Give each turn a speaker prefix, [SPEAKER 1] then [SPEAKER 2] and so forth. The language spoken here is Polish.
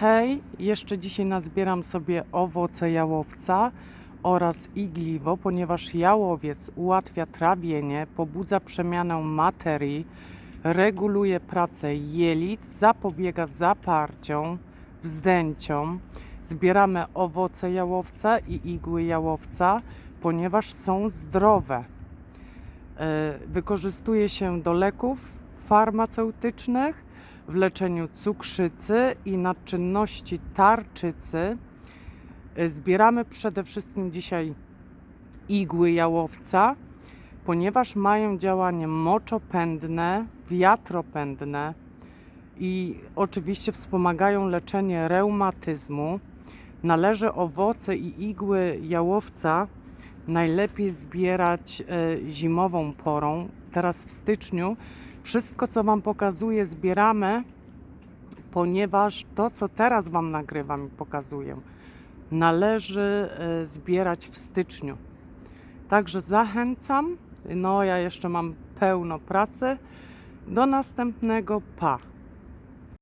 [SPEAKER 1] Hej, jeszcze dzisiaj nazbieram sobie owoce jałowca oraz igliwo, ponieważ jałowiec ułatwia trawienie, pobudza przemianę materii, reguluje pracę jelit, zapobiega zaparciom, wzdęciom. Zbieramy owoce jałowca i igły jałowca, ponieważ są zdrowe. E, Wykorzystuje się do leków farmaceutycznych, w leczeniu cukrzycy i nadczynności tarczycy. E, Zbieramy przede wszystkim dzisiaj igły jałowca, ponieważ mają działanie moczopędne, wiatropędne i oczywiście wspomagają leczenie reumatyzmu. Należy owoce i igły jałowca najlepiej zbierać e, zimową porą. Teraz w styczniu wszystko, co Wam pokazuję, zbieramy, ponieważ to, co teraz Wam nagrywam i pokazuję, należy e, zbierać w styczniu. Także zachęcam. No, ja jeszcze mam pełno pracy. Do następnego. Pa.